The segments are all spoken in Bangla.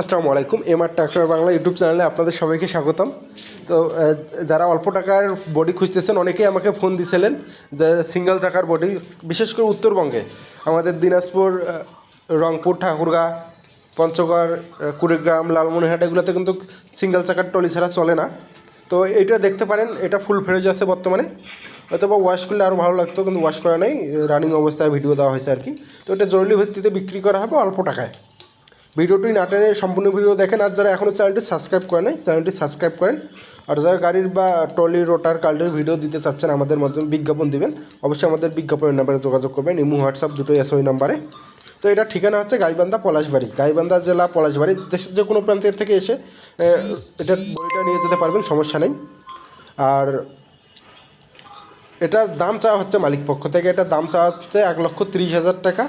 আসসালামু আলাইকুম, এমআর ট্রাক্টর বাংলা ইউটিউব চ্যানেলে আপনাদের সবাইকে স্বাগতম। তো যারা অল্প টাকার বডি খুঁজতেছেন, অনেকেই আমাকে ফোন দিয়েছিলেন যে সিঙ্গেল চাকার বডি বিশেষ করে উত্তরবঙ্গে। আমাদের দিনাজপুর রংপুর, ঠাকুরগাঁ, পঞ্চগড় কুড়িগ্রাম, লালমনিরহাট, এগুলোতে কিন্তু সিঙ্গেল চাকার টলি ছাড়া চলে না। তো, এইটা দেখতে পারেন, এটা ফুল ফ্রেজ আছে বর্তমানে। অথবা ওয়াশ করলে আরও ভালো লাগতো, কিন্তু ওয়াশ করা নেই রানিং অবস্থায় ভিডিও দেওয়া হয়েছে আর কি। তো, এটা জরুরি ভিত্তিতে বিক্রি করা হবে অল্প টাকায়। ভিডিওটি না টেনে সম্পূর্ণ ভিডিও দেখেন, আর যারা এখনও চ্যানেলটি সাবস্ক্রাইব করে নাই, চ্যানেলটি সাবস্ক্রাইব করেন। আর যারা গাড়ির বা ট্রলি, রোটার কাল্টের ভিডিও দিতে চাচ্ছেন, আমাদের মাধ্যমে বিজ্ঞাপন দিবেন, অবশ্যই আমাদের বিজ্ঞাপনের নাম্বারে যোগাযোগ করবেন, ইমু, হোয়াটসঅ্যাপ দুটোই আছে ওই নাম্বারে। তো এটা ঠিকানা হচ্ছে গাইবান্ধা পলাশবাড়ি। গাইবান্ধা জেলা পলাশবাড়ি, দেশের যে কোনো প্রান্তের থেকে এসে এটা বইটা নিয়ে যেতে পারবেন, সমস্যা নেই। আর এটার দাম চাওয়া হচ্ছে মালিক পক্ষ থেকে। এটার দাম চাওয়া হচ্ছে এক লক্ষ তিরিশ হাজার টাকা।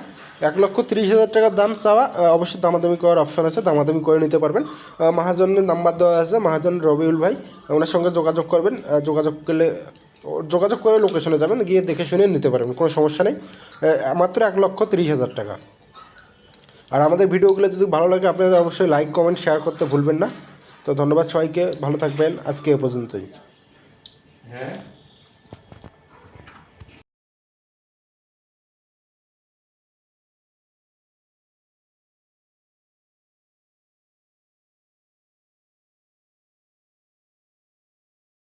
এক লক্ষ তিরিশ হাজার টাকার দাম চাওয়া অবশ্যই দামাদামি করার অপশন আছে, দামাদামি করে নিতে পারবেন। মহাজনের নাম্বার দেওয়া আছে, মহাজন রবিউল ভাই, ওনার সঙ্গে যোগাযোগ করবেন। যোগাযোগ করলে, যোগাযোগ করে লোকেশনে যাবেন, গিয়ে দেখে শুনে নিতে পারবেন, কোনো সমস্যা নেই। মাত্র এক লক্ষ তিরিশ হাজার টাকা। আর আমাদের ভিডিওগুলো যদি ভালো লাগে, আপনাদের অবশ্যই লাইক কমেন্ট শেয়ার করতে ভুলবেন না। তো ধন্যবাদ সবাইকে, ভালো থাকবেন, আজকে এ পর্যন্তই। হ্যাঁ?